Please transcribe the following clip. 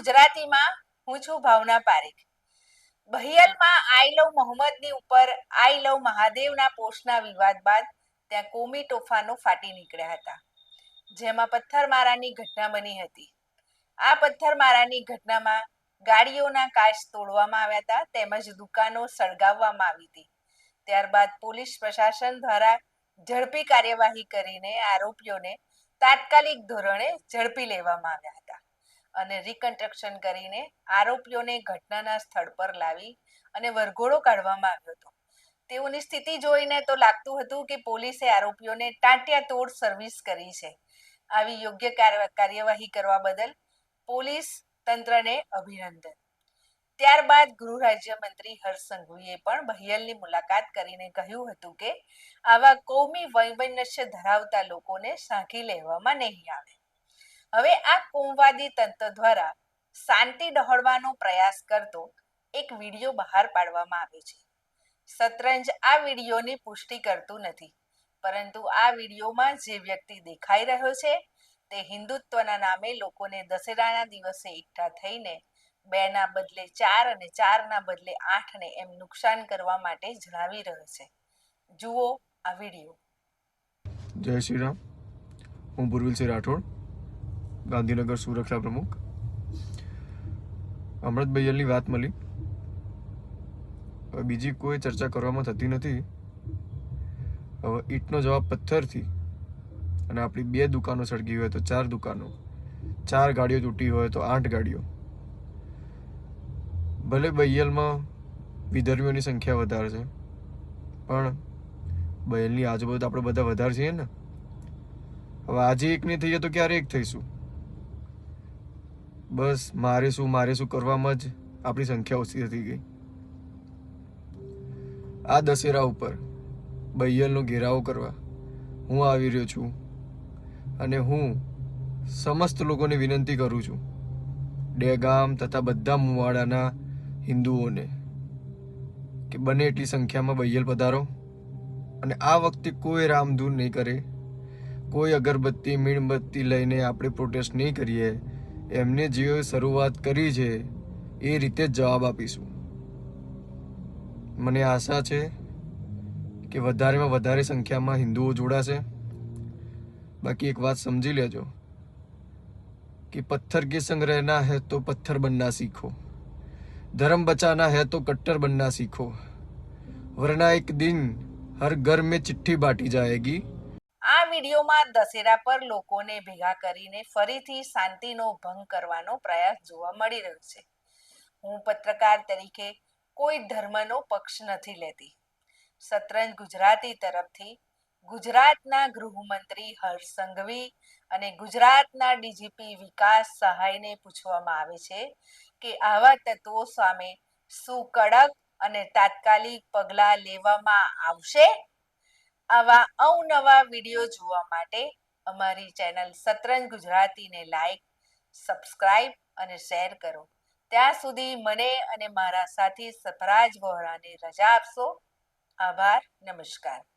ગુજરાતીમાં હું છું ભાવના પારેખ. બહિયલમાં આઈ લવ મોહમ્મદની ઉપર આઈ લવ મહાદેવના પોસ્ટના વિવાદ બાદ ત્યાં કોમી તોફાનો ફાટી નીકળ્યા હતા, જેમાં પથ્થરમારાની ઘટના બની હતી. આ પથ્થરમારાની ઘટનામાં ગાડીઓના કાચ તોડવામાં આવ્યા હતા તેમજ દુકાનો સળગાવવામાં આવી હતી. ત્યારબાદ પોલીસ પ્રશાસન દ્વારા ઝડપી કાર્યવાહી કરીને આરોપીઓને તાત્કાલિક ધોરણે ઝડપી લેવામાં આવ્યા હતા. અને રિકન્સ્ટ્રક્શન કરીને આરોપીઓને ઘટનાના સ્થળ પર લાવી અને વરઘોડો કાઢવામાં આવ્યો હતો. તેઓની સ્થિતિ જોઈને તો લાગતું હતું કે પોલીસે આરોપીઓને ટાંટિયા તોડ સર્વિસ કરી છે. આવી યોગ્ય કાર્યવાહી કરવા બદલ પોલીસ તંત્રને અભિનંદન. ત્યારબાદ ગૃહ રાજ્યમંત્રી હર્ષ સંઘવીએ પણ બહિયલની મુલાકાત કરીને કહ્યું હતું કે, આવા કોમી વૈમનસ્ય ધરાવતા લોકોને સાંકી લેવામાં નહીં આવે. હવે આ કોમવાદી તંત્ર દ્વારા શાંતિ ડહોળવાનો પ્રયાસ કરતો એક વીડિયો બહાર પાડવામાં આવ્યો છે. શતરંજ આ વિડીયોની પુષ્ટિ કરતું નથી, પરંતુ આ વિડીયોમાં જે વ્યક્તિ દેખાઈ રહ્યો છે તે હિન્દુત્વના નામે લોકોને દશેરાના દિવસે એકઠા થઈને બે ના બદલે ચાર અને ચારના બદલે આઠને એમ નુકસાન કરવા માટે જણાવી રહ્યો છે. જુઓ આ વીડિયો. જય શ્રી રામ હું પૂર્વિલસિંહ રાઠોડ. ગાંધીનગર સુરક્ષા પ્રમુખ. અમૃત બૈયલની વાત મળી. હવે બીજી કોઈ ચર્ચા કરવામાં થતી નથી. હવે ઈંટનો જવાબ પથ્થરથી અને આપણી બે દુકાનો સળગી હોય તો ચાર દુકાનો. ચાર ગાડીઓ તૂટી હોય તો આઠ ગાડીઓ. ભલે બૈયલમાં વિધર્મીઓની સંખ્યા વધારે છે, પણ બૈયલની આજુબાજુ આપણે બધા વધારે છીએ ને. હવે આજે એક નહીં થઈએ તો ક્યારે એક થઈશું? બસ, મારે શું મારે શું કરવામાં જ આપણી સંખ્યા ઓછી થતી ગઈ. આ દશેરા ઉપર બૈયલનો ઘેરાવો કરવા હું આવી રહ્યો છું અને હું સમસ્ત લોકોને વિનંતી કરું છું, ડેગામ તથા બધા મુવાડાના હિન્દુઓને, કે બને એટલી સંખ્યામાં બૈયલ પધારો અને આ વખતે કોઈ રામધૂન નહીં કરે, કોઈ અગરબત્તી, મીણબત્તી લઈને આપણે પ્રોટેસ્ટ નહીં કરીએ એમને જે શરૂઆત કરી છે એ રીતે જ જવાબ આપીશું મને આશા છે કે વધારેમાં વધારે સંખ્યામાં હિન્દુઓ જોડાશે બાકી એક વાત સમજી લેજો कि पत्थर के संग रहना है तो पत्थर बनना सीखो धर्म बचाना है तो कट्टर बनना सीखो वरना एक दिन हर घर में चिट्ठी बांटी जाएगी આ વિડીયોમાં દશેરા પર લોકોને ભેગા કરીને ફરીથી શાંતિનો ભંગ કરવાનો પ્રયાસ જોવા મળી રહ્યો છે. હું પત્રકાર તરીકે કોઈ ધર્મનો પક્ષ નથી લેતી. શતરંજ ગુજરાતી તરફથી ગુજરાતના ગૃહમંત્રી હર્ષ સંઘવી અને ગુજરાતના ડીજીપી વિકાસ સહાયને પૂછવામાં આવે છે કે આવા તત્વો સામે શું કડક અને તાત્કાલિક પગલાં લેવામાં આવશે? આવા અવનવા વીડિયો જોવા માટે અમારી ચેનલ સતરંજ ગુજરાતીને લાઈક, સબસ્ક્રાઇબ અને શેર કરો. ત્યાં સુધી મને અને મારા સાથી સફરાજ વોહરાને રજા આપશો. આભાર, નમસ્કાર.